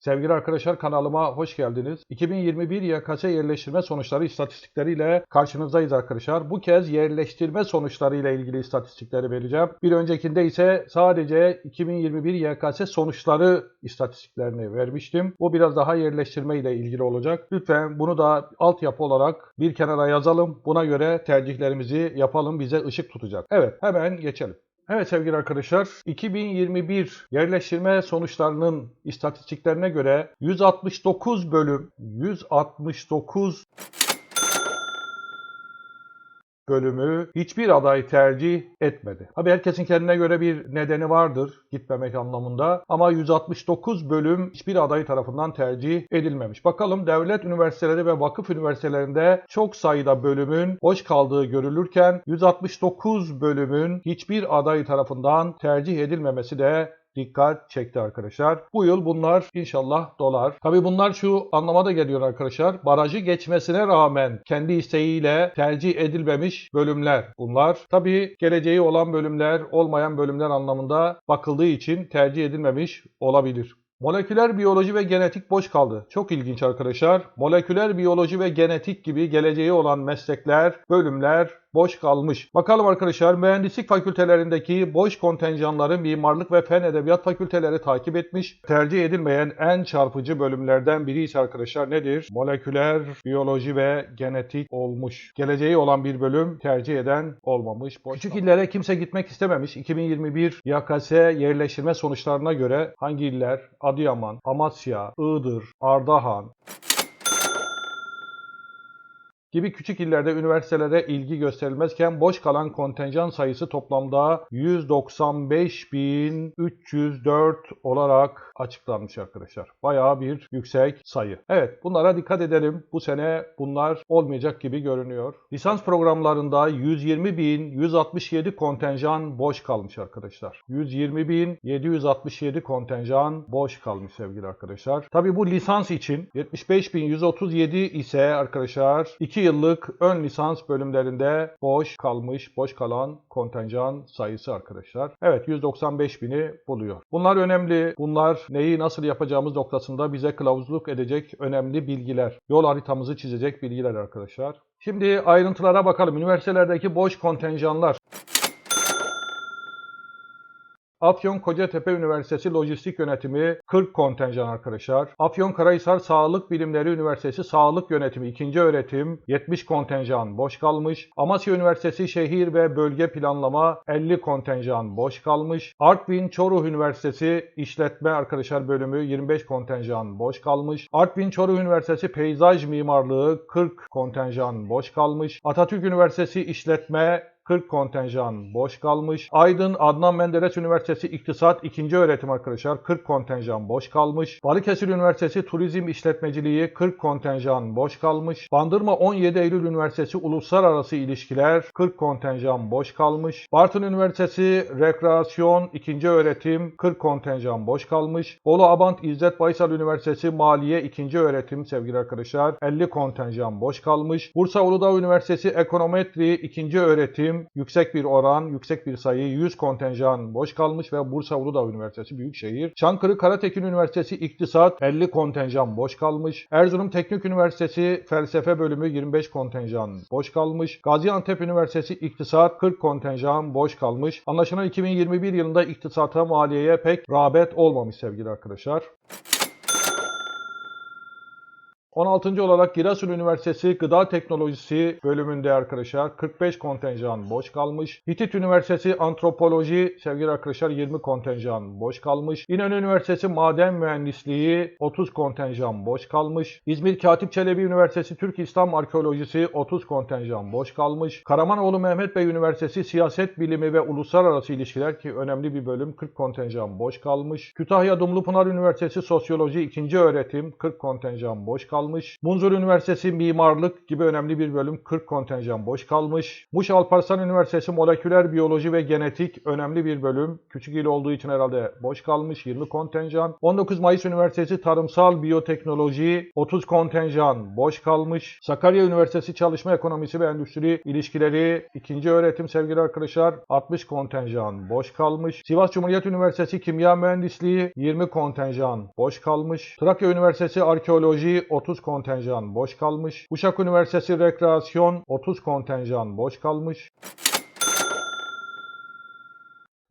Sevgili arkadaşlar kanalıma hoş geldiniz. 2021 YKS yerleştirme sonuçları istatistikleriyle karşınızdayız arkadaşlar. Bu kez yerleştirme sonuçları ile ilgili istatistikleri vereceğim. Bir öncekinde ise sadece 2021 YKS sonuçları istatistiklerini vermiştim. Bu biraz daha yerleştirme ile ilgili olacak. Lütfen bunu da altyapı olarak bir kenara yazalım. Buna göre tercihlerimizi yapalım. Bize ışık tutacak. Evet hemen geçelim. Evet sevgili arkadaşlar, 2021 yerleştirme sonuçlarının istatistiklerine göre 169 bölüm, 169 bölümü hiçbir aday tercih etmedi. Tabii herkesin kendine göre bir nedeni vardır gitmemek anlamında ama 169 bölüm hiçbir aday tarafından tercih edilmemiş. Bakalım devlet üniversiteleri ve vakıf üniversitelerinde çok sayıda bölümün boş kaldığı görülürken 169 bölümün hiçbir aday tarafından tercih edilmemesi de dikkat çekti arkadaşlar. Bu yıl bunlar inşallah dolar. Tabi bunlar şu anlamada geliyor arkadaşlar. Barajı geçmesine rağmen kendi isteğiyle tercih edilmemiş bölümler bunlar. Tabi geleceği olan bölümler, olmayan bölümler anlamında bakıldığı için tercih edilmemiş olabilir. Moleküler biyoloji ve genetik boş kaldı. Çok ilginç arkadaşlar. Moleküler biyoloji ve genetik gibi geleceği olan meslekler, bölümler boş kalmış. Bakalım arkadaşlar mühendislik fakültelerindeki boş kontenjanları mimarlık ve fen edebiyat fakülteleri takip etmiş. Tercih edilmeyen en çarpıcı bölümlerden biri ise arkadaşlar nedir? Moleküler biyoloji ve genetik olmuş. Geleceği olan bir bölüm tercih eden olmamış. Boş Küçük illere kimse gitmek istememiş. 2021 YKS yerleştirme sonuçlarına göre hangi iller? Adıyaman, Amasya, Iğdır, Ardahan, gibi küçük illerde üniversitelere ilgi gösterilmezken boş kalan kontenjan sayısı toplamda 195.304 olarak açıklanmış arkadaşlar. Bayağı bir yüksek sayı. Evet bunlara dikkat edelim. Bu sene bunlar olmayacak gibi görünüyor. Lisans programlarında 120.167 kontenjan boş kalmış arkadaşlar. 120.767 kontenjan boş kalmış sevgili arkadaşlar. Tabi bu lisans için 75.137 ise arkadaşlar 2 yıllık ön lisans bölümlerinde boş kalmış, boş kalan kontenjan sayısı arkadaşlar. Evet 195 bini buluyor. Bunlar önemli. Bunlar neyi nasıl yapacağımız noktasında bize kılavuzluk edecek önemli bilgiler. Yol haritamızı çizecek bilgiler arkadaşlar. Şimdi ayrıntılara bakalım. Üniversitelerdeki boş kontenjanlar. Afyon Kocatepe Üniversitesi Lojistik Yönetimi 40 kontenjan arkadaşlar. Afyon Karahisar Sağlık Bilimleri Üniversitesi Sağlık Yönetimi 2. öğretim 70 kontenjan boş kalmış. Amasya Üniversitesi Şehir ve Bölge Planlama 50 kontenjan boş kalmış. Artvin Çoruh Üniversitesi İşletme arkadaşlar bölümü 25 kontenjan boş kalmış. Artvin Çoruh Üniversitesi Peyzaj Mimarlığı 40 kontenjan boş kalmış. Atatürk Üniversitesi İşletme 40 kontenjan boş kalmış. Aydın Adnan Menderes Üniversitesi İktisat 2. öğretim arkadaşlar 40 kontenjan boş kalmış. Balıkesir Üniversitesi Turizm İşletmeciliği 40 kontenjan boş kalmış. Bandırma 17 Eylül Üniversitesi Uluslararası İlişkiler 40 kontenjan boş kalmış. Bartın Üniversitesi Rekreasyon 2. öğretim 40 kontenjan boş kalmış. Bolu Abant İzzet Baysal Üniversitesi Maliye 2. öğretim sevgili arkadaşlar 50 kontenjan boş kalmış. Bursa Uludağ Üniversitesi Ekonometri 2. öğretim yüksek bir oran, yüksek bir sayı, 100 kontenjan boş kalmış ve Bursa Uludağ Üniversitesi Büyükşehir. Çankırı Karatekin Üniversitesi İktisat 50 kontenjan boş kalmış. Erzurum Teknik Üniversitesi Felsefe Bölümü 25 kontenjan boş kalmış. Gaziantep Üniversitesi İktisat 40 kontenjan boş kalmış. Anlaşılan 2021 yılında iktisata maliyeye pek rağbet olmamış sevgili arkadaşlar. 16. olarak Giresun Üniversitesi Gıda Teknolojisi bölümünde arkadaşlar 45 kontenjan boş kalmış. Hitit Üniversitesi Antropoloji sevgili arkadaşlar 20 kontenjan boş kalmış. İnönü Üniversitesi Maden Mühendisliği 30 kontenjan boş kalmış. İzmir Katip Çelebi Üniversitesi Türk İslam Arkeolojisi 30 kontenjan boş kalmış. Karamanoğlu Mehmet Bey Üniversitesi Siyaset Bilimi ve Uluslararası İlişkiler ki önemli bir bölüm 40 kontenjan boş kalmış. Kütahya Dumlupınar Üniversitesi Sosyoloji 2. öğretim 40 kontenjan boş kalmış. Kalmış. Munzur Üniversitesi Mimarlık gibi önemli bir bölüm 40 kontenjan boş kalmış. Muş Alparslan Üniversitesi Moleküler Biyoloji ve Genetik önemli bir bölüm. Küçük il olduğu için herhalde boş kalmış 20 kontenjan. 19 Mayıs Üniversitesi Tarımsal Biyoteknoloji 30 kontenjan boş kalmış. Sakarya Üniversitesi Çalışma Ekonomisi ve Endüstri İlişkileri 2. öğretim sevgili arkadaşlar 60 kontenjan boş kalmış. Sivas Cumhuriyet Üniversitesi Kimya Mühendisliği 20 kontenjan boş kalmış. Trakya Üniversitesi Arkeoloji 30 kontenjan boş kalmış. Uşak Üniversitesi Rekreasyon 30 kontenjan boş kalmış.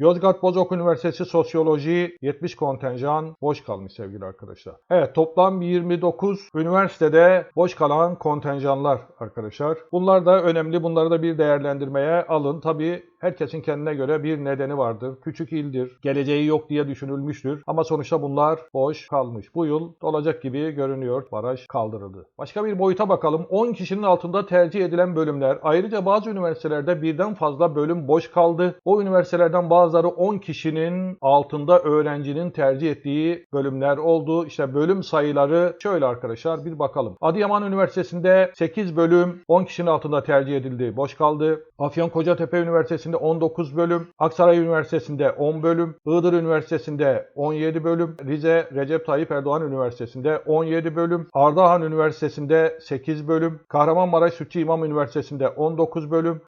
Yozgat Bozok Üniversitesi Sosyoloji 70 kontenjan boş kalmış sevgili arkadaşlar. Evet toplam 29 üniversitede boş kalan kontenjanlar arkadaşlar. Bunlar da önemli. Bunları da bir değerlendirmeye alın. Tabii herkesin kendine göre bir nedeni vardır. Küçük ildir. Geleceği yok diye düşünülmüştür. Ama sonuçta bunlar boş kalmış. Bu yıl olacak gibi görünüyor. Baraj kaldırıldı. Başka bir boyuta bakalım. 10 kişinin altında tercih edilen bölümler. Ayrıca bazı üniversitelerde birden fazla bölüm boş kaldı. O üniversitelerden bazıları 10 kişinin altında öğrencinin tercih ettiği bölümler oldu. İşte bölüm sayıları şöyle arkadaşlar bir bakalım. Adıyaman Üniversitesi'nde 8 bölüm 10 kişinin altında tercih edildi. Boş kaldı. Afyon Kocatepe Üniversitesi'nde 19 bölüm. Aksaray Üniversitesi'nde 10 bölüm. Iğdır Üniversitesi'nde 17 bölüm. Rize Recep Tayyip Erdoğan Üniversitesi'nde 17 bölüm. Ardahan Üniversitesi'nde 8 bölüm. Kahramanmaraş Sütçü İmam Üniversitesi'nde 19 bölüm.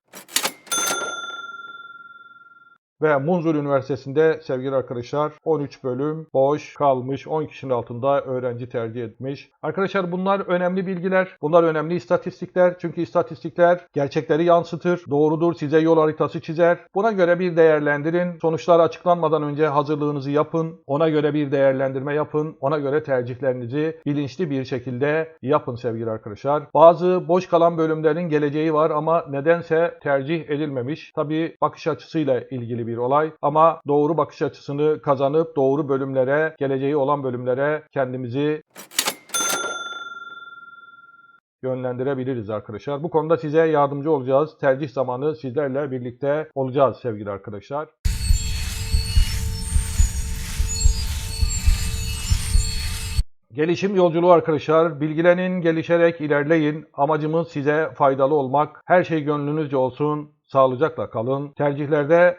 Ve Munzur Üniversitesi'nde sevgili arkadaşlar 13 bölüm boş kalmış. 10 kişinin altında öğrenci tercih etmiş. Arkadaşlar bunlar önemli bilgiler. Bunlar önemli istatistikler. Çünkü istatistikler gerçekleri yansıtır. Doğrudur. Size yol haritası çizer. Buna göre bir değerlendirin. Sonuçlar açıklanmadan önce hazırlığınızı yapın. Ona göre bir değerlendirme yapın. Ona göre tercihlerinizi bilinçli bir şekilde yapın sevgili arkadaşlar. Bazı boş kalan bölümlerin geleceği var ama nedense tercih edilmemiş. Tabii bakış açısıyla ilgili bir bir olay ama doğru bakış açısını kazanıp doğru bölümlere, geleceği olan bölümlere kendimizi yönlendirebiliriz arkadaşlar. Bu konuda size yardımcı olacağız. Tercih zamanı sizlerle birlikte olacağız sevgili arkadaşlar. Gelişim yolculuğu arkadaşlar. Bilgilenin, gelişerek ilerleyin. Amacımız size faydalı olmak. Her şey gönlünüzce olsun. Sağlıcakla kalın. Tercihlerde